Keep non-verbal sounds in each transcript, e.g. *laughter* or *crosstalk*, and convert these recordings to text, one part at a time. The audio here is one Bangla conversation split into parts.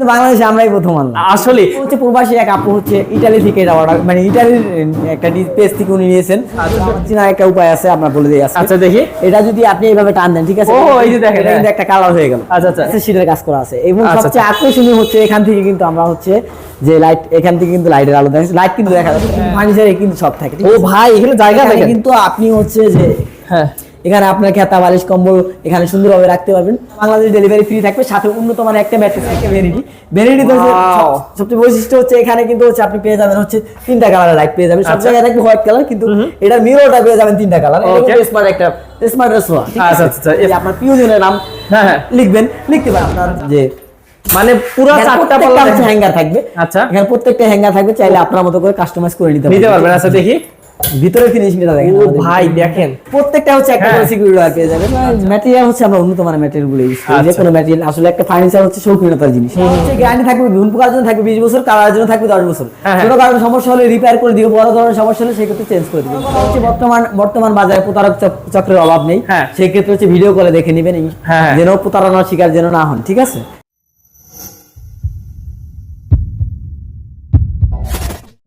কিন্তু বাংলাদেশে আমরাই প্রথম আনলাম। আসলে হচ্ছে প্রবাসী এক আপু হচ্ছে ইটালি থেকে এটা অর্ডার মানে ইটালির একটা পেজ থেকে উনি নিয়েছেন। চীনা একটা উপায় আছে আমরা বলে দিই আচ্ছা দেখি। এটা যদি আপনি এইভাবে টান দেন ঠিক আছে? ও, এই যে দেখেন, এটা হ্যাঁ। একটা কালার হয়ে গেল। আচ্ছা, আচ্ছা। শীটের কাজ করা আছে। এবং আচ্ছা, সবচেয়ে আকর্ষণীয় হচ্ছে এখান থেকে কিন্তু আমরা হচ্ছে যে লাইট এখান থেকে কিন্তু লাইটের আলো দেখা লাইট কিন্তু দেখা যাচ্ছে। ফার্নিচারে কিন্তু সব থাকে ও ভাই এখানে জায়গা কিন্তু আপনি হচ্ছে যে হ্যাঁ। এখানে আপনার খেতা বালিশ কম্বল এখানে সুন্দরভাবে রাখতে পারবেন। বাংলাদেশ ডেলিভারি ফ্রি থাকবে সাথে উন্নত মানের একটা ম্যাট্রেস হচ্ছে Wow. সব- সবচেয়ে বৈশিষ্ট্য হচ্ছে এখানে কিন্তু হচ্ছে আপনি পেয়ে যাবেন হচ্ছে তিনটা কালারের লাইট পেয়ে যাবেন। সব আচ্ছা। জায়গায় থাকবে হোয়াইট কালার কিন্তু এটা মিররটা পেয়ে যাবেন তিনটা কালার স্মার্ট একটা স্মার্ট সোয়া আচ্ছা, আচ্ছা, আচ্ছা। এই আপনার প্রিয়জনের নাম হ্যাঁ, হ্যাঁ। লিখবেন। লিখতে পারেন আপনার যে মানে পুরো চারটা পাল্লা হ্যাঙ্গার থাকবে। আচ্ছা। এখানে প্রত্যেকটা হ্যাঙ্গার থাকবে চাইলে আপনার মতো করে কাস্টমাইজ করে নিতে নিতে পারবেন। আচ্ছা দেখি। ভিতরে ফিনিশিংটা দেখেন ও ভাই দেখেন। প্রত্যেকটা হচ্ছে একটা হ্যাঁ। করে সিকিউরিটি ওয়্যার পেয়ে যাবেন। ম্যাটেরিয়াল হচ্ছে আমরা উন্নত মানের ম্যাটেরিয়ালগুলো ইউজ করি। যে আচ্ছা। কোনো ম্যাটেরিয়াল আসলে একটা ফার্নিচার হচ্ছে শৌখিনতার জিনিস। হচ্ছে গ্যারান্টি থাকবে পোকার জন্য থাকবে 20 বছর জন্য থাকবে 10 বছর। হ্যাঁ, হ্যাঁ। কোনো কারণে সমস্যা হলে রিপেয়ার করে দিবে বড় ধরনের সমস্যা হলে সেক্ষেত্রে চেঞ্জ করে দিবে হচ্ছে বর্তমান বর্তমান বাজারে প্রতারক চক- চক্রের অভাব নেই। সেক্ষেত্রে হচ্ছে ভিডিও কলে দেখে নেবেন। যেন প্রতারণার শিকার যেন না হন ঠিক আছে?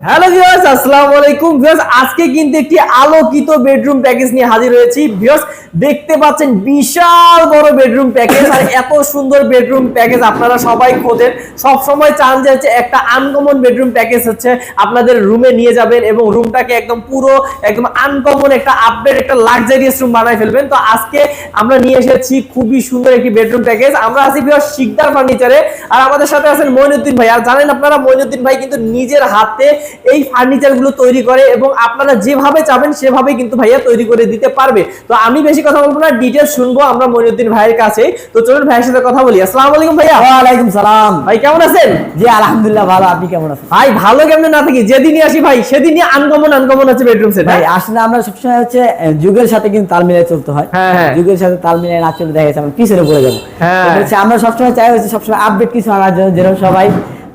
হ্যালো ভিউয়ার্স আসসালামু আলাইকুম ভিউয়ার্স আজকে কিন্তু একটি আলোকিত বেডরুম প্যাকেজ নিয়ে হাজির হয়েছি। ভিউয়ার্স দেখতে পাচ্ছেন বিশাল বড় বেডরুম প্যাকেজ আর এত সুন্দর বেডরুম প্যাকেজ আপনারা সবাই খোঁজেন। সব সময় চান যে হচ্ছে একটা আনকমন বেডরুম প্যাকেজ হচ্ছে আপনাদের রুমে নিয়ে যাবেন এবং রুমটাকে একদম পুরো, একদম আনকমন একটা আপডেট একটা লাক্সারিয়াস রুম বানায় ফেলবেন। তো আজকে আমরা নিয়ে এসেছি খুবই সুন্দর একটি বেডরুম প্যাকেজ আমরা আছি ভিউয়ার্স শিকদার ফার্নিচারে আর আমাদের সাথে আছেন মইনুদ্দিন ভাই। আর জানেন আপনারা মইনুদ্দিন ভাই কিন্তু নিজের হাতে এই ফার্নিচারগুলো তৈরি করে এবং আপনারা যেভাবে চাবেন সেভাবে কিন্তু ভাইয়া তৈরি করে দিতে পারবে। তো আমি বেশি কথা বলব না ডিটেলস শুনব আমরা মইনুদ্দিন ভাইয়ের কাছে। তো চলুন ভাইয়ের সাথে কথা বলি। আসসালামু আলাইকুম ভাইয়া। ওয়ালাইকুম সালাম। ভাই কেমন আছেন? জি আলহামদুলিল্লাহ ভালো। আপনি কেমন আছেন? ভাই ভালো কেমন না থাকি যেদিনই আসি ভাই সেদিনই আনকমন আনকমন আছে বেডরুম সেট ভাই আসলে আমরা সবসময় হচ্ছে যুগের সাথে কিন্তু তাল মিলিয়ে চলতে হয়। হ্যাঁ, হ্যাঁ। যুগের সাথে তাল মিলিয়ে না চলে দেখা গেছে আমরা পিছনে পড়ে যাব। হ্যাঁ। আমরা সবসময় চাই হচ্ছে সবসময় আপডেট কিছু আনার জন্য যেন সবাই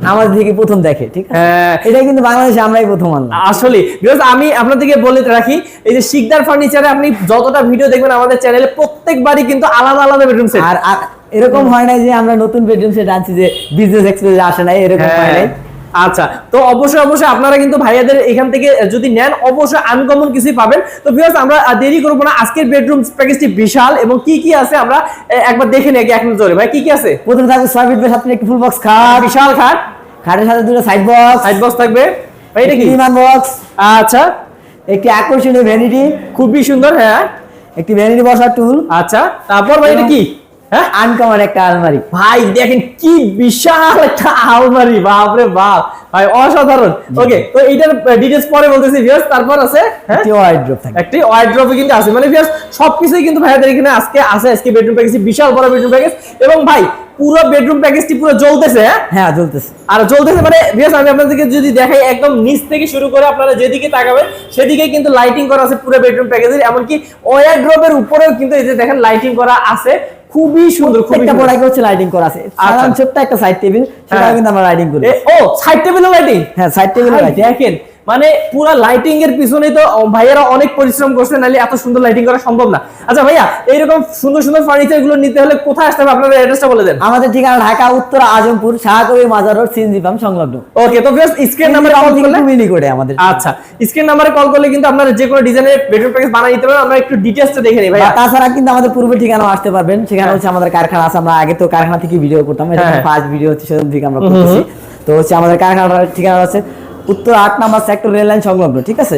আমাদের থেকে প্রথম দেখে ঠিক আছে? হ্যাঁ। এটা কিন্তু বাংলাদেশে আমরাই প্রথম আনলাম। আসলে বিকজ আমি আপনাদেরকে বলে রাখি এই যে শিকদার ফার্নিচারে আপনি যতটা ভিডিও দেখবেন আমাদের চ্যানেলে প্রত্যেকবারই কিন্তু আলাদা আলাদা বেডরুম সেট আর এরকম হয় না যে আমরা নতুন বেডরুম সেট আনছি যে বিজনেস এক্সপ্রেস আসে না এরকম হয়। নাই। আচ্ছা তো অবশ্যই অবশ্যই আপনারা কিন্তু ভাইয়াদের এখান থেকে যদি নেন অবশ্যই আনকমন কিছুই পাবেন। তো ভিউয়ার্স আমরা দেরি করব না। আজকের বেডরুম প্যাকেজটি বিশাল এবং কি কি আছে আমরা একবার দেখে নিই এক নজরে। ভাই কি কি আছে? প্রথমে থাকবে ছয় ফিট সাথে একটি ফুল বক্স খাট। বিশাল খাট। খাটের সাথে দুটো সাইড বক্স সাইড বক্স থাকবে। ভাই এটা কি? বিমান বক্স আচ্ছা। একটি আকর্ষণীয় ভ্যানিটি খুবই সুন্দর হ্যাঁ। একটি ভ্যানিটি বসার টুল আচ্ছা তারপর ভাই এটা কি? হ্যাঁ আনকমন একটা আলমারি। ভাই দেখেন কি বিশাল একটা আলমারি বাপরে বাপ। ভাই অসাধারণ। ওকে তো এইটার ডিটেলস পরে বলতেছি ভিউয়ার্স তারপর আছে হ্যাঁ? একটি ওয়াইড্রপ থাকবে। একটি ওয়াইড্রপে কিন্তু আছে। মানে ভিউয়ার্স সবকিছুই কিন্তু ভাইয়াদের এখানে আজকে আছে। আজকে বেডরুম প্যাকেজ বিশাল বড় বেডরুম প্যাকেজ এবং ভাই পুরো বেডরুম প্যাকেজটি পুরো জ্বলতেছে হ্যাঁ? হ্যাঁ চলতেছে আর জ্বলতেছে মানে ভিউয়ার্স আমি আপনাদেরকে যদি দেখাই একদম নিচ থেকে শুরু করে আপনারা যেদিকে তাকাবেন সেদিকে কিন্তু লাইটিং করা আছে পুরো বেডরুম প্যাকেজের এমনকি ওয়ারড্রপের উপরেও কিন্তু এই যে দেখেন লাইটিং করা আছে। খুবই সুন্দর প্রত্যেকটা। প্রোডাক্ট হচ্ছে লাইটিং করা আছে। সাধারণ ছোট্ট একটা সাইড টেবিল সেটা। কিন্তু আমরা লাইটিং করি। ও সাইড টেবিল লাইটিং হ্যাঁ সাইড টেবিল লাইটিং দেখেন মানে পুরো লাইটিং এর পিছনেই তো ভাইয়ারা অনেক পরিশ্রম করছে নাহলে এত সুন্দর লাইটিং করা সম্ভব না। আচ্ছা ভাইয়া এইরকম সুন্দর সুন্দর ফার্নিচারগুলো নিতে হলে কোথায় আসতে হবে? আপনাদের অ্যাড্রেসটা বলে দেন। আমাদের ঠিকানা ঢাকা উত্তর আজমপুর শাহকবি মাজার রোড সিএনজি পাম্প সংলগ্ন। ওকে তো ফ্রেন্ডস স্ক্রিন নাম্বারে কল করলে? মিনি করে আমাদের। আচ্ছা স্ক্রিন নাম্বারে কল করলে কিন্তু আপনারা যে কোনো ডিজাইনের বেডরুম প্যাকেজ বানিয়ে দিতে পারেন। আমরা একটু ডিটেইলসটা দেখে নিই ভাইয়া। তাছাড়া কিন্তু আমাদের পূর্ব ঠিকানা আসতে পারবেন। সেখানে হচ্ছে আমাদের কারখানা আছে আমরা আগে তো কারখানা থেকে ভিডিও করতাম। এটা হ্যাঁ। ফার্স্ট ভিডিও হচ্ছে সেদিন থেকে আমরা করতেছি। তো হচ্ছে আমাদের কারখানার ঠিকানা আছে উত্তর আট নাম্বার সেক্টর রেল লাইন সংলগ্ন ঠিক আছে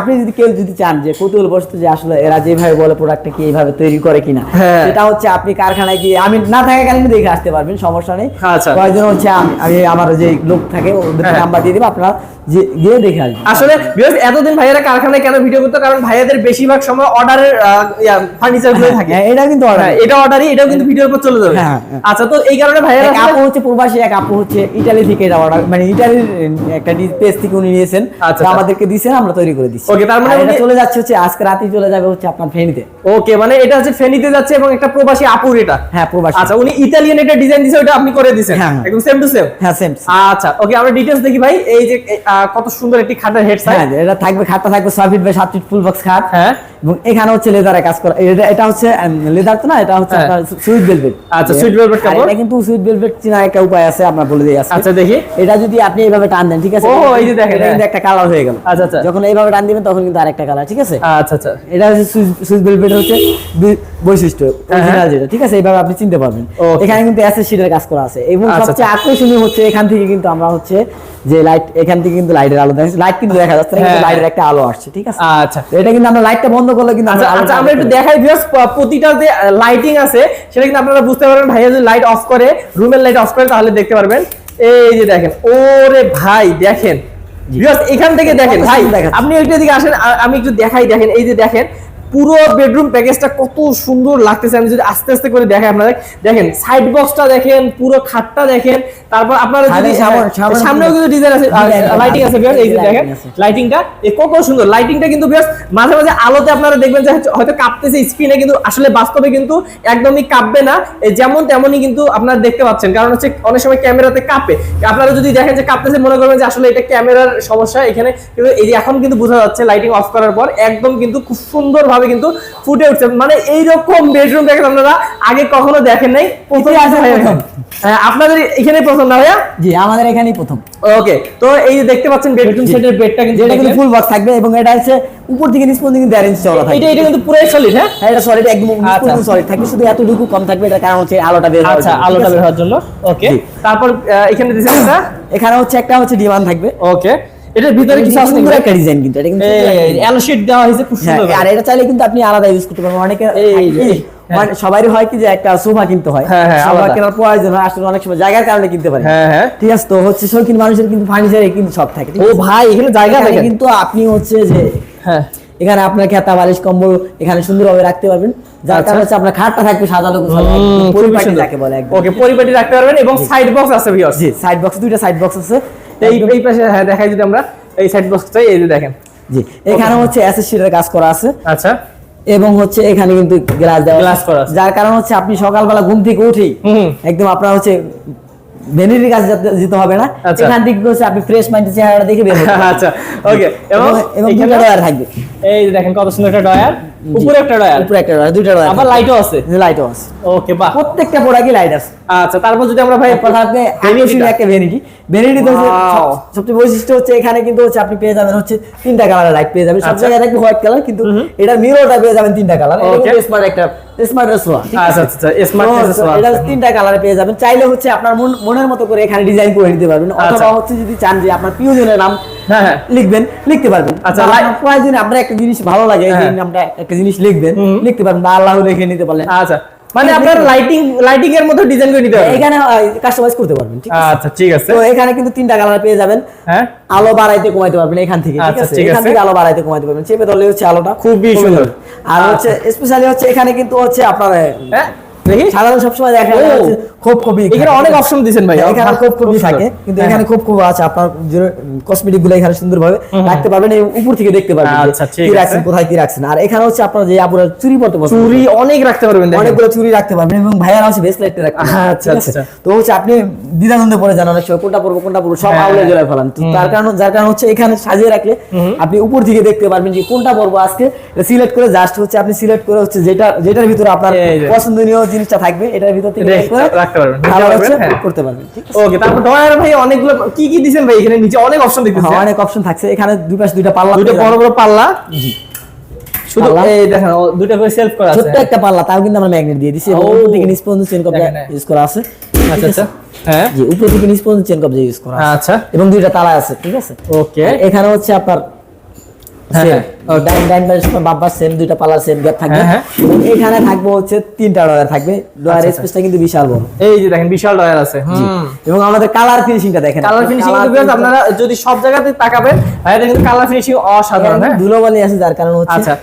আপনি যদি কেউ যদি চান যে কৌতূহল বস্তু যে আসলে এরা যেভাবে বলে প্রোডাক্টটা কি এইভাবে তৈরি করে কিনা হ্যাঁ। সেটা হচ্ছে আপনি কারখানায় গিয়ে আমি না থাকাকালীন দেখে আসতে পারবেন সমস্যা নেই আচ্ছা। কয়েকজন হচ্ছে আমি আমি আমার যে লোক থাকে ওদের হ্যাঁ। নাম্বার দিয়ে দেবো আপনারা গিয়ে দেখে আসবেন আসলে এতদিন ভাইয়ারা কারখানায় কেন ভিডিও করতো কারণ ভাইয়াদের বেশিরভাগ সময় অর্ডারের ফার্নিচারগুলো থাকে হ্যাঁ, এটা কিন্তু। হ্যাঁ, এটা অর্ডারই এটাও কিন্তু ভিডিওর উপর চলে যাবে হ্যাঁ, হ্যাঁ। আচ্ছা তো এই কারণে ভাইয়ারা আপু হচ্ছে প্রবাসী এক আপু হচ্ছে ইটালি থেকে এটা অর্ডার মানে ইটালির একটা পেজ থেকে উনি নিয়েছেন আচ্ছা, আচ্ছা। আমাদেরকে দিয়েছেন আমরা তৈরি করে দিচ্ছি। ওকে তার মানে এটা চলে যাচ্ছে হচ্ছে আজকে রাতেই চলে যাবে হচ্ছে আপনার ফেনীতে। ওকে মানে এটা হচ্ছে ফেনীতে যাচ্ছে এবং একটা প্রবাসী আপুর এটা? হ্যাঁ প্রবাসী। আচ্ছা উনি ইতালিয়ান একটা ডিজাইন দিয়েছে ওটা আপনি করে দিয়েছেন হ্যাঁ, হ্যাঁ। একদম সেম টু সেম হ্যাঁ সেম আচ্ছা ওকে আমরা ডিটেইলস দেখি ভাই এই যে কত সুন্দর একটি খাটের হেড হ্যাঁ এটা থাকবে খাটটা থাকবে ছয় ফিট বাই সাত ফিট ফুল বক্স খাট। হ্যাঁ। এবং এখানে হচ্ছে লেদারে কাজ করা। এটা এটা হচ্ছে লেদার তো না এটা হচ্ছে হ্যাঁ। আপনার সুইট ভেলভেট আচ্ছা, sweet velvet কাপড়। এটা কিন্তু সুইট ভেলভেট চেনার একটা উপায় আছে আপনার বলে দিই আজকে। আচ্ছা দেখি। এটা যদি আপনি এইভাবে টান দেন ঠিক আছে? ও, এই যে দেখেন, এটা কিন্তু হ্যাঁ। একটা কালার হয়ে গেল। আচ্ছা, আচ্ছা। যখন এইভাবে টান দিবেন তখন কিন্তু আরেকটা কালার ঠিক আছে? আচ্ছা আচ্ছা। এটা হচ্ছে সুইচ ভেলভেট হচ্ছে বৈশিষ্ট্য অরিজিনাল যেটা ঠিক আছে? এইভাবে আপনি চিনতে পারবেন. এখানে কিন্তু অ্যাসেস শিটের কাজ করা আছে। এবং আচ্ছা, সবচেয়ে আকর্ষণীয় হচ্ছে এখান থেকে কিন্তু আমরা হচ্ছে যে লাইট এখান থেকে কিন্তু লাইটের আলো দেখা লাইট কিন্তু দেখা যাচ্ছে না কিন্তু হ্যাঁ, লাইটের একটা আলো আসছে ঠিক আছে? আচ্ছা। এটা কিন্তু আমরা লাইটটা বন্ধ করলে কিন্তু আচ্ছা আমরা আচ্ছা আমরা একটু দেখাই ভিউয়ার্স প্রতিটা যে লাইটিং আছে সেটা কিন্তু আপনারা বুঝতে পারবেন। ভাইয়া যদি লাইট অফ করে রুমের লাইট অফ করে তাহলে দেখতে পারবেন। এই যে দেখেন ওরে ভাই দেখেন। ভিউয়ার্স এখান থেকে দেখেন ভাই। আপনি একটু এদিকে আসেন আমি একটু দেখাই দেখেন। এই যে দেখেন পুরো বেডরুম প্যাকেজটা কত সুন্দর লাগতেছে। আমি যদি আস্তে আস্তে করে দেখাই আপনাদের। দেখেন সাইড বক্সটা দেখেন পুরো খাটটা দেখেন তারপর আপনারা সামনেও কিন্তু ডিজাইন আছে। লাইটিং আছে এই যে দেখেন লাইটিংটা কত সুন্দর। লাইটিংটা কিন্তু মাঝে মাঝে আলোতে আপনারা দেখবেন যে হয়তো- কাঁপতেছে স্ক্রিনে কিন্তু আসলে বাস্তবে কিন্তু একদমই কাঁপবে না। যেমন তেমনই কিন্তু আপনারা দেখতে পাচ্ছেন। কারণ হচ্ছে অনেক সময় ক্যামেরাতে কাঁপে। আপনারা যদি দেখেন যে কাঁপতেছে মনে করবেন যে আসলে এটা ক্যামেরার সমস্যা। এখানে কিন্তু এই যে এখন কিন্তু বোঝা যাচ্ছে লাইটিং অফ করার পর একদম কিন্তু খুব সুন্দরভাবে কিন্তু ফুটে উঠছে। মানে এইরকম বেডরুম দেখেন আপনারা আগে কখনো দেখেন নাই। প্রথম। হ্যাঁ, আপনাদের এখানে প্রথম না ভাইয়া? জি আমাদের এখানেই প্রথম। ওকে তো এই যে দেখতে পাচ্ছেন বেডরুম সেটের বেডটা কিন্তু এটা কিন্তু ফুল বক্স থাকবে এবং এটা হচ্ছে উপর থেকে নিচ পর্যন্ত কিন্তু ইঞ্চি চওড়া থাকবে। এটা এটা কিন্তু পুরো সলিড হ্যাঁ? হ্যাঁ এটা সলিড একদম পুরো সলিড থাকবে। শুধু এতটুকু কম থাকবে এটা কারণ হচ্ছে আলোটা বের হওয়ার আচ্ছা আলোটা বের হওয়ার জন্য। ওকে তারপর এখানে দিয়েছেন *coughs* এটা এখানে হচ্ছে একটা হচ্ছে ডিমান্ড থাকবে। ওকে এটার ভিতরে কিছু আছে সুন্দর? একটা ডিজাইন কিন্তু এটা কিন্তু দেওয়া হয়েছে খুব হ্যাঁ, সুন্দর আর এটা চাইলে কিন্তু আপনি আলাদা ইউজ করতে পারবেন। অনেকে থাকে হ্যাঁ। মানে সবারই হয় কি যে একটা সোফা কিনতে হয়। হ্যাঁ, সোফা কেনার প্রয়োজন হয় আসলে অনেক সময় জায়গার কারণে কিনতে পারে ঠিক আছে তো হচ্ছে শৌখিন মানুষের কিন্তু ফার্নিচারে কিন্তু সব থাকে ও ভাই এখানে জায়গা দেখেন। কিন্তু আপনি হচ্ছে যে হ্যাঁ। এখানে আপনার খেতা বালিশ কম্বল এখানে সুন্দরভাবে রাখতে পারবেন। যার আচ্ছা। কারণে হচ্ছে আপনার খাটটা থাকবে সাজানো পরিপাটি যাকে বলে ওকে পরিপাটি রাখতে পারবেন এবং সাইড বক্স আছে ভিউয়ার্স জি সাইড বক্স দুইটা সাইড বক্স আছে। এই এই পাশে হ্যাঁ দেখাই যদি আমরা এই সাইড বক্সটাই এই যে দেখেন। জি এখানে হচ্ছে অ্যাসেস কাজ করা আছে। আচ্ছা। এবং হচ্ছে এখানে কিন্তু গ্লাস দেওয়া আছে। করা আছে। যার কারণ হচ্ছে আপনি সকালবেলা ঘুম থেকে হুম। একদম আপনার হচ্ছে ভ্যানিটির কাছে যেতে- হবে না। আচ্ছা। এখান থেকে হচ্ছে আপনি ফ্রেশ মাইন্ডের চেহারাটা দেখে বের *laughs* আচ্ছা ওকে এবং এবং এবং ডয়ার থাকবে। এই দেখেন কত সুন্দর একটা ডয়ার উপরে একটা ডয়ার উপরে একটা ডয়ার দুইটা ডয়ার আবার লাইটও আছে। লাইটও আছে। ওকে বাহ। প্রত্যেকটা প্রোডাক্টই লাইট আছে। আচ্ছা তারপর যদি আমরা ভাই একটা ভ্যানিটি ভ্যানিটি তো সবচেয়ে বৈশিষ্ট্য হচ্ছে এখানে কিন্তু হচ্ছে আপনি পেয়ে যাবেন হচ্ছে তিনটা কালারের লাইট পেয়ে যাবেন। সব আচ্ছা। জায়গায় থাকবে হোয়াইট কালার কিন্তু এটার মিররটা পেয়ে যাবেন তিনটা কালার এটা স্মার্ট একটা স্মার্ট সোয়া আচ্ছা আচ্ছা স্মার্ট এটা তিনটা কালারে পেয়ে যাবেন। চাইলে হচ্ছে আপনার মন- মনের মতো করে এখানে ডিজাইন করে নিতে পারবেন। অথবা। হচ্ছে যদি চান যে আপনার প্রিয়জনের নাম। লিখবেন লিখতে পারবেন। আচ্ছা, আপনার প্রয়োজনে আপনার একটা জিনিস ভালো লাগে হ্যাঁ। নামটা একটা জিনিস লিখবেন লিখতে পারবেন বা আল্লাহ লিখে নিতে পারলেন। আচ্ছা মানে আপনার লাইটিং লাইটিং এর মতো ডিজাইন করে নিতে হবে এখানে কাস্টমাইজ করতে পারবেন ঠিক আছে? আচ্ছা ঠিক আছে। তো এখানে কিন্তু তিনটা কালার পেয়ে যাবেন। হ্যাঁ। আলো বাড়াইতে কমাইতে পারবেন এখান থেকে ঠিক আচ্ছা, আছে? এখান থেকে আলো বাড়াইতে কমাইতে পারবেন। চেপে ধরলে হচ্ছে আলোটা খুবই সুন্দর। আর হচ্ছে স্পেশালি হচ্ছে এখানে কিন্তু হচ্ছে আপনার হ্যাঁ। সাধারণ সবসময় দেখা যায় খবি এখানে অনেক অপশন দিয়েছেন ভাই এখানে খুব খবি সুন্দর। থাকে কিন্তু হ্যাঁ, এখানে খোপ খোপ আছে আপনার কসমেটিকগুলো এখানে সুন্দরভাবে রাখতে পারবেন এবং উপর থেকে দেখতে পারবেন আচ্ছা, কি রাখছেন কোথায় কি রাখছেন। আর এখানে হচ্ছে আপনার যে আপুরা চুরি পড়তে পছন্দ চুরি অনেক রাখতে পারবেন অনেকগুলো চুরি রাখতে পারবেন এবং ভাইয়ার হচ্ছে ব্রেসলেট রাখতে আচ্ছা, আচ্ছা। তো হচ্ছে আপনি দ্বিধাদ্বন্দ্বে পড়ে যান অনেক সময় কোনটা পড়ব কোনটা পড়ব সব হ্যাঁ, আউলে। জোড়ায় ফেলান। তার কারণ যার কারণ হচ্ছে এখানে সাজিয়ে রাখলে আপনি উপর থেকে দেখতে পারবেন যে কোনটা পড়ব আজকে সিলেক্ট করে জাস্ট হচ্ছে আপনি সিলেক্ট করে হচ্ছে যেটা যেটার ভিতরে আপনার পছন্দনীয় জিনিসটা থাকবে এটার ভিতর থেকে রাখতে পারবেন, হ্যাঁ। করতে পারবেন ঠিক আছে? ওকে তারপর ডয়ার ভাই অনেকগুলো কি কি দিবেন ভাই এখানে? নিচে অনেক অপশন দেখতেছি। হ্যাঁ, অনেক অপশন থাকছে। এখানে দুই পাশে দুইটা পাল্লা দুটো বড় বড় পাল্লা? জি। শুধু এই দেখেন দুটো করে সেলফ করা আছে। ছোট্ট একটা পাল্লা তাও কিন্তু আমরা ম্যাগনেট দিয়ে দিছি এবং উপর থেকে নিচ পর্যন্ত চেন কবজা। ইউজ করা আছে। আচ্ছা আচ্ছা হ্যাঁ। জি উপর থেকে নিচ পর্যন্ত চেন কবজা ইউজ করা আছে। আচ্ছা। এবং দুইটা তালা আছে ঠিক আছে? ওকে এখানে হচ্ছে আপনার ডাইন ডাইন পাশের সময় বাব্বার সেম দুইটা পালার সেম গ্যাপ থাকবে। হ্যাঁ, হ্যাঁ। এবং এখানে থাকবে হচ্ছে তিনটা ডয়ার থাকবে। ডয়ার আচ্ছা, স্পেসটা কিন্তু বিশাল বড়। এই যে দেখেন বিশাল ডয়ার আছে। এবং আমাদের কালার ফিনিশিংটা দেখেন। কালার ফিনিশিং কিন্তু আপনারা যদি সব জায়গাতে তাকাবেন ভাই এটা কালার ফিনিশিং অসাধারণ হ্যাঁ? ধুলোবালি আছে যার কারণে হচ্ছে আচ্ছা।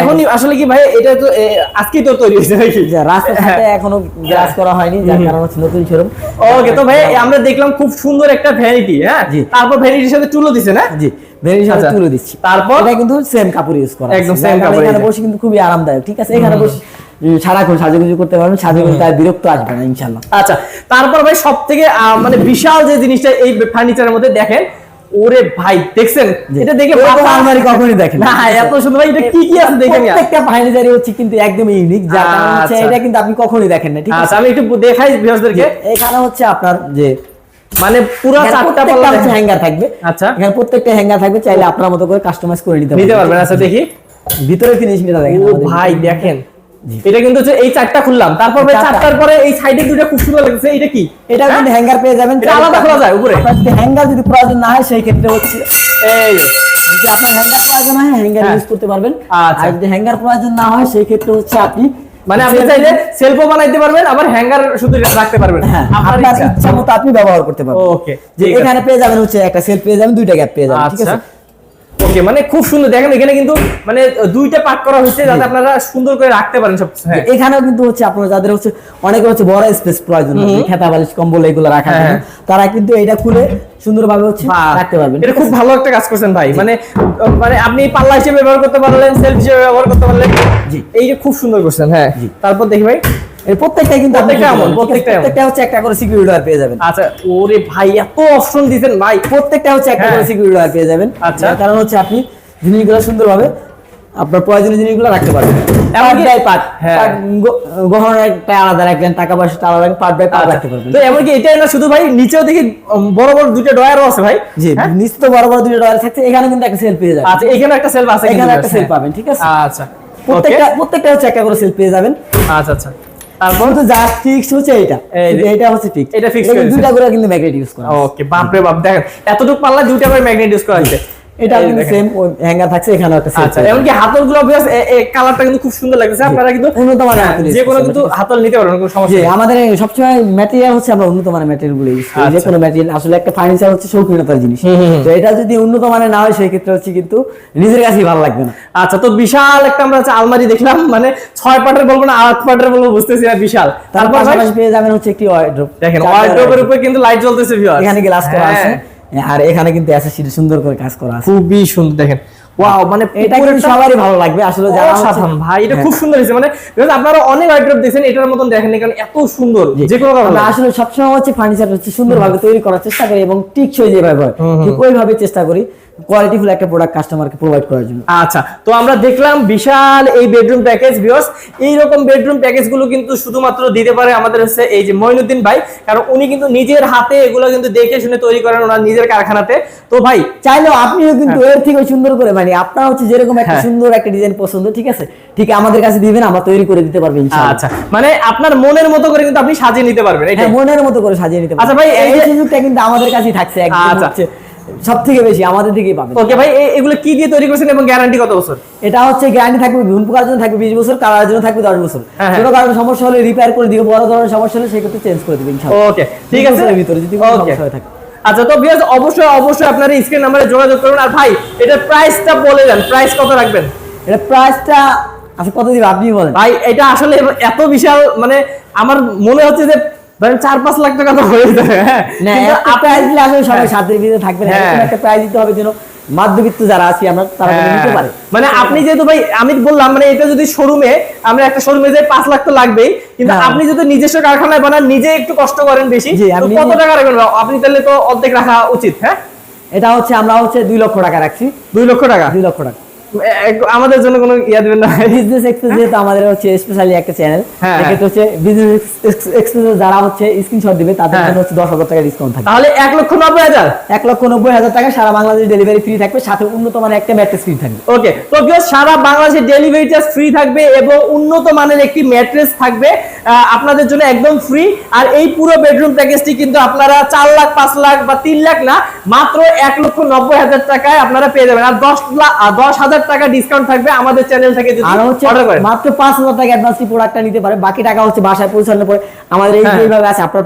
কিন্তু আসলে কি ভাই এটা তো এ, আজকেই তো তৈরি হয়েছে নাকি? রাস্তার সাথে এখনও গ্লাস করা হয়নি যার কারণে হচ্ছে নতুন শোরুম ওকে তো ভাই আমরা দেখলাম খুব সুন্দর একটা ভ্যানিটি হ্যাঁ? তারপর ভ্যানিটির সাথে চুলো দিছে না? জি। আচ্ছা। তুলে দিচ্ছি। তারপর? এটা কিন্তু সেম কাপড় ইউজ করা একদম আছে। যার কারণে কাপড় এখানে বসে কিন্তু খুবই আরামদায়ক ঠিক আছে? এখানে বসে সারাক্ষণ সাজুগুজু করতে পারবেন সাজুগুজু তার বিরক্ত আসবে না ইনশাল্লাহ আচ্ছা তারপর ভাই সব থেকে মানে বিশাল যে জিনিসটা এই ফার্নিচারের মধ্যে দেখেন ওরে ভাই দেখছেন। এটা দেখে মাথা- আলমারি কখনোই দেখেন না। এত সুন্দর। ভাই এটা কি কি আছে দেখে নিয়ে প্রত্যেকটা ফার্নিচারই হচ্ছে কিন্তু একদম ইউনিক কারণে হচ্ছে আচ্ছা। এটা কিন্তু আপনি কখনোই দেখেন না ঠিক আছে? আচ্ছা আমি একটু দেখাই ভিউয়ার্সদেরকে এখানে হচ্ছে আপনার যে মানে পুরো চারটা পাল্লা হ্যাঙ্গার থাকবে। আচ্ছা। এখানে প্রত্যেকটা হ্যাঙ্গার থাকবে চাইলে আপনার মতো করে কাস্টমাইজ করে নিতে নিতে পারবেন। আচ্ছা দেখি। ভিতরে ফিনিশিংটা দেখেন ভাই দেখেন। এটা কিন্তু হচ্ছে এই চারটা খুললাম। তারপর ভাই চারটার পরে এই সাইডে দুটো খুব সুন্দর লাগছে এটা কি? এটা কিন্তু হ্যাঙ্গার পেয়ে যাবেন। আলাদা খোলা যায় উপরে? যদি হ্যাঙ্গার যদি প্রয়োজন না হয় সেই ক্ষেত্রে হচ্ছে এই। যদি আপনার হ্যাঙ্গার প্রয়োজন হয় হ্যাঙ্গার হ্যাঁ। ইউজ করতে পারবেন। আচ্ছা। আর যদি হ্যাঙ্গার প্রয়োজন না হয় সেই ক্ষেত্রে হচ্ছে আপনি মানে আপনি চাইলে সেলফও বানাইতে পারবেন আবার হ্যাঙ্গার শুধু রাখতে পারবেন। হ্যাঁ আপনার ইচ্ছা। মতো আপনি ব্যবহার করতে পারবেন। ওকে যে এখানে পেয়ে যাবেন হচ্ছে একটা সেলফ পেয়ে যাবেন দুইটা গ্যাপ পেয়ে যাবেন ঠিক আচ্ছা আছে? ওকে মানে খুব সুন্দর। দেখেন এখানে কিন্তু মানে দুইটা পার্ট করা হয়েছে যাতে আপনারা সুন্দর করে রাখতে পারেন সব হ্যাঁ। এখানেও কিন্তু হচ্ছে আপনার যাদের হচ্ছে অনেকের হচ্ছে বড় স্পেস প্রয়োজন খেতা বালিশ কম্বল এগুলো জন্য হ্যাঁ। তারা কিন্তু এটা খুলে সুন্দরভাবে হচ্ছে রাখতে পারবেন। এটা খুব ভালো একটা কাজ করছেন ভাই। মানে মানে আপনি পাল্লা হিসেবে ব্যবহার করতে পারলেন সেলফ হিসেবে ব্যবহার করতে পারলেন। জি। এই যে খুব সুন্দর করছেন হ্যাঁ। তারপর দেখি ভাই। এর কিন্তু প্রত্যেকটা হচ্ছে একটা করে সিকিউরিটি পেয়ে যাবেন। আচ্ছা ওরে ভাই এত অপশন দিতেন ভাই। প্রত্যেকটা হচ্ছে একটা হ্যাঁ। করে সিকিউরিটি ওয়্যার পেয়ে যাবেন। আচ্ছা। কারণ হচ্ছে আপনি জিনিসগুলো সুন্দরভাবে আপনার প্রয়োজনীয় জিনিসগুলো রাখতে পারবেন। এমনকি- পার্ট বাই পার্ট। গহনার একটা আলাদা রাখলেন টাকা পয়সা আলাদা পার্ট বাই পার্ট রাখতে পারবেন। তো এমনকি এটাই না শুধু ভাই নিচেও দেখি বড় বড় দুটো ডয়ারও আছে ভাই। জি হ্যাঁ? নিশ্চিত বড় বড় দুটো ডয়ার থাকছে এখানে কিন্তু একটা সেল পেয়ে যাবেন। আচ্ছা এখানে একটা সেলফ আছে এখানে একটা সেল। পাবেন ঠিক আছে? আচ্ছা। প্রত্যেকটা প্রত্যেকটা প্রত্যেকটা হচ্ছে একটা করে সেল পেয়ে যাবেন। আচ্ছা আচ্ছা। তারপর তো যা ফিক্স হচ্ছে এটা এটা হচ্ছে ফিক্স এটা ফিক্স। দুইটা করে কিন্তু ম্যাগনেট ইউজ করা ওকে বাপরে বাপ দেখেন এতটুকু পাল্লা দুইটা করে ম্যাগনেট ইউজ করা হয়েছে। এটা কিন্তু সেম হ্যাঙ্গার থাকছে এখানেও একটা আচ্ছা এমনকি হাতলগুলো কালারটা কিন্তু খুব সুন্দর লাগছে আপনারা কিন্তু উন্নত মানের হ্যাঁ, যে কোনো কিন্তু হাতল নিতে পারবেন কোনো সমস্যা নেই। আমাদের সবসময় ম্যাটেরিয়াল হচ্ছে আমরা উন্নত মানের ম্যাটেরিয়ালগুলো ইউজ করি। যে। কোনো ম্যাটেরিয়াল আসলে একটা ফার্নিচার হচ্ছে শৌখিনতার জিনিস। তো এটা যদি উন্নত মানের না হয় সেই ক্ষেত্রে হচ্ছে কিন্তু নিজের কাছেই ভালো লাগবে না। আচ্ছা তো বিশাল একটা আমরা আলমারি দেখলাম মানে ছয় পাটের বলব না আট পাটের বলব বুঝতেছি না বিশাল। তারপর পেয়ে যাবেন হচ্ছে একটি ওয়ার্ড্রোব দেখেন ওয়ার্ডরোবের উপরে কিন্তু লাইট জ্বলতেছে ভিউয়ার এখানে গ্লাস করা আছে। আর এখানে কিন্তু অ্যাসেসরি সুন্দর করে কাজ করা আছে। খুবই সুন্দর দেখেন। ওয়াও মানে এটা কিন্তু সবারই ভালো লাগবে আসলে যারা সাধারণ ভাই এটা হ্যাঁ। খুব সুন্দর হয়েছে। মানে আপনারা অনেক আইটেম দেখেন এটার মতন দেখেন কারণ এত সুন্দর যে কোনো কারণে আসলে সবসময় হচ্ছে ফার্নিচার হচ্ছে সুন্দরভাবে তৈরি করার চেষ্টা করি এবং টিকসই যেভাবে হয় ঠিক ওইভাবে চেষ্টা করি। কোয়ালিটিফুল একটা প্রোডাক্ট কাস্টমারকে প্রোভাইড করার জন্য। আচ্ছা তো আমরা দেখলাম বিশাল এই বেডরুম প্যাকেজ ভিউয়ার্স এই রকম বেডরুম প্যাকেজগুলো কিন্তু শুধুমাত্র দিতে পারে আমাদের হচ্ছে এই যে মইনুদ্দিন ভাই কারণ উনি কিন্তু নিজের হাতে এগুলো কিন্তু দেখে শুনে তৈরি করেন ওনার নিজের কারখানাতে। তো ভাই চাইলেও আপনিও কিন্তু এর থেকে সুন্দর করে মানে আপনার হচ্ছে যেরকম একটা হ্যাঁ। সুন্দর একটা ডিজাইন পছন্দ ঠিক আছে? ঠিক আমাদের কাছে দিবেন আমরা তৈরি করে দিতে পারব ইনশাআল্লাহ। আচ্ছা মানে আপনার মনের মতো করে কিন্তু আপনি সাজিয়ে নিতে পারবেন হ্যাঁ মনের মতো করে সাজিয়ে নিতে পারবেন আচ্ছা ভাই, এই সুযোগটা কিন্তু আমাদের কাছেই থাকছে একদম আচ্ছা। সব থেকে বেশি আমাদের দিকেই পাবেন ওকে ভাই এগুলো কি দিয়ে তৈরি করছেন এবং গ্যারান্টি কত বছর? এটা হচ্ছে গ্যারান্টি থাকবে ঘুম পোকার জন্য থাকবে বিশ বছর কালারের জন্য থাকবে দশ বছর। হ্যাঁ, হ্যাঁ। কারণে সমস্যা হলে রিপেয়ার করে দিবে বড় ধরনের সমস্যা হলে সেক্ষেত্রে চেঞ্জ করে দিবে ইনশাআল্লাহ ওকে ঠিক আছে? ভিতরে যদি কোনো সমস্যা হয়ে থাকে। আচ্ছা তো বিয়াস অবশ্যই অবশ্যই আপনারা স্ক্রিন নাম্বারে যোগাযোগ করুন। আর ভাই এটার প্রাইসটা বলে দেন প্রাইস কত রাখবেন? এটা প্রাইসটা আচ্ছা কত দিবে আপনি বলেন। ভাই এটা আসলে এত বিশাল মানে আমার মনে হচ্ছে যে ধরেন চার পাঁচ লাখ টাকা তো হয়ে যাবে হ্যাঁ। আপনি- দিলে আসলে সবাই হ্যাঁ। সাধ্যের ভিতরে থাকবে না। হ্যাঁ। একটা প্রাইস দিতে হবে যেন মধ্যবিত্ত যারা আছি আমরা তারা নিতে হ্যাঁ। পারে। মানে আপনি যেহেতু ভাই আমি বললাম মানে এটা যদি শোরুমে আমরা একটা শোরুমে যাই পাঁচ লাখ তো লাগবেই কিন্তু। আপনি যদি নিজস্ব কারখানায় বানান নিজে একটু কষ্ট করেন বেশি কত টাকা রাখবেন? আপনি তাহলে তো অর্ধেক রাখা উচিত হ্যাঁ? এটা হচ্ছে আমরা হচ্ছে দুই লক্ষ টাকা রাখছি। দুই লক্ষ টাকা? দুই লক্ষ টাকা। আমাদের জন্য কোনো ইয়া দেবেন না। বিজনেস এক্সপ্রেস যেহেতু আমাদের হচ্ছে স্পেশালি একটা চ্যানেল হ্যাঁ, সেক্ষেত্রে হচ্ছে বিজনেস এক্সপ্রেস যারা হচ্ছে স্ক্রিনশট দিবে তাদের হ্যাঁ। জন্য হচ্ছে দশ হাজার টাকা ডিসকাউন্ট থাকবে। তাহলে এক লক্ষ নব্বই হাজার? এক লক্ষ নব্বই হাজার টাকা সারা বাংলাদেশ ডেলিভারি ফ্রি থাকবে সাথে উন্নত মানের একটা ম্যাট্রেস ফ্রি থাকবে। ওকে তো সারা বাংলাদেশে ডেলিভারি চার্জ ফ্রি থাকবে এবং উন্নত মানের একটি ম্যাট্রেস থাকবে আপনাদের জন্য একদম ফ্রি আর এই পুরো বেডরুম প্যাকেজটি কিন্তু আপনারা চার লাখ পাঁচ লাখ বা তিন লাখ না মাত্র এক লক্ষ নব্বই হাজার টাকায় আপনারা পেয়ে যাবেন। আর দশ লাখ দশ হাজার টাকা ডিসকাউন্ট থাকবে আমাদের চ্যানেল থেকে যদি আর হচ্ছে মাত্র পাঁচ হাজার টাকা অ্যাডভান্স প্রোডাক্টটা নিতে পারে বাকি টাকা হচ্ছে বাসায় পৌঁছানোর পরে আমাদের এই হ্যাঁ। যেভাবে আছে আপনার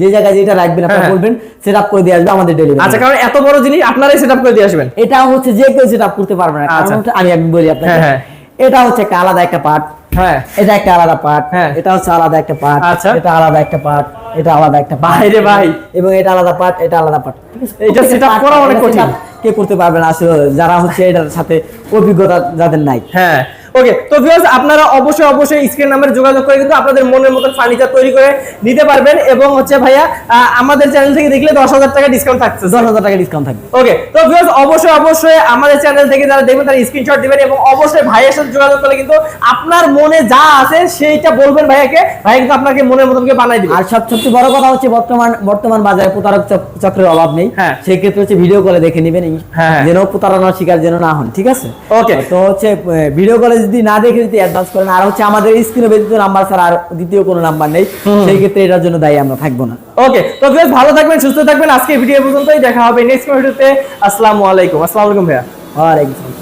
যে জায়গায় যেটা রাখবেন আপনারা হ্যাঁ। বলবেন সেট আপ করে দিয়ে আসবে আমাদের ডেলিভারি আচ্ছা কারণ এত বড় জিনিস আপনারাই সেট করে দিয়ে আসবেন এটা হচ্ছে যে কেউ সেট আপ করতে পারবে না কারণ আচ্ছা। আমি আমি বলি আপনাকে হ্যাঁ। এটা হচ্ছে একটা আলাদা একটা পার্ট হ্যাঁ এটা একটা আলাদা পার্ট হ্যাঁ। এটা হচ্ছে আলাদা একটা পার্ট আচ্ছা। এটা আলাদা একটা পার্ট এটা আলাদা একটা part, ভাই এবং এটা আলাদা পার্ট এটা আলাদা পার্ট ঠিক আছে এটা setup করা অনেক কঠিন। কে করতে পারবে না আসলে যারা হচ্ছে এটার সাথে অভিজ্ঞতা যাদের নাই। হ্যাঁ ওকে তো ভিউয়ার্স আপনারা অবশ্যই অবশ্যই স্ক্রিন নাম্বারে যোগাযোগ করে কিন্তু আপনাদের মনের মতন ফার্নিচার তৈরি করে নিতে পারবেন এবং হচ্ছে ভাইয়া আমাদের চ্যানেল থেকে দেখলে দশ হাজার টাকা ডিসকাউন্ট থাকছে। দশ হাজার টাকা ডিসকাউন্ট থাকবে। ওকে তো ভিউয়ার্স অবশ্যই অবশ্যই আমাদের চ্যানেল থেকে যারা দেখবেন তারা স্ক্রিনশট দিবেন এবং অবশ্যই ভাইয়ের সাথে যোগাযোগ করলে কিন্তু আপনার মনে যা আছে সেইটা বলবেন ভাইয়াকে। ভাইয়া কিন্তু আপনাকে মনের মতন করে বানাই দিবে। আর সবচেয়ে বড় কথা হচ্ছে বর্তমান বর্তমান বাজারে প্রতারক চক্রের অভাব নেই। হ্যাঁ। সেই ক্ষেত্রে হচ্ছে ভিডিও কলে দেখে নেবেন। হ্যাঁ। যেন প্রতারণার শিকার যেন না হন ঠিক আছে? ওকে তো হচ্ছে ভিডিও কলে যদি না দেখে যদি অ্যাডভান্স করেন আর হচ্ছে আমাদের স্ক্রিনে ব্যতীত নাম্বার ছাড়া আর দ্বিতীয় কোনো নাম্বার নেই। সেই ক্ষেত্রে এটার জন্য দায়ী আমরা থাকব না। ওকে তো বেশ ভালো থাকবেন সুস্থ থাকবেন। আজকে ভিডিও পর্যন্তই। দেখা হবে নেক্সট ভিডিওতে আসসালামু আলাইকুম। আসসালামু আলাইকুম ভাইয়া। ওয়ালাইকুম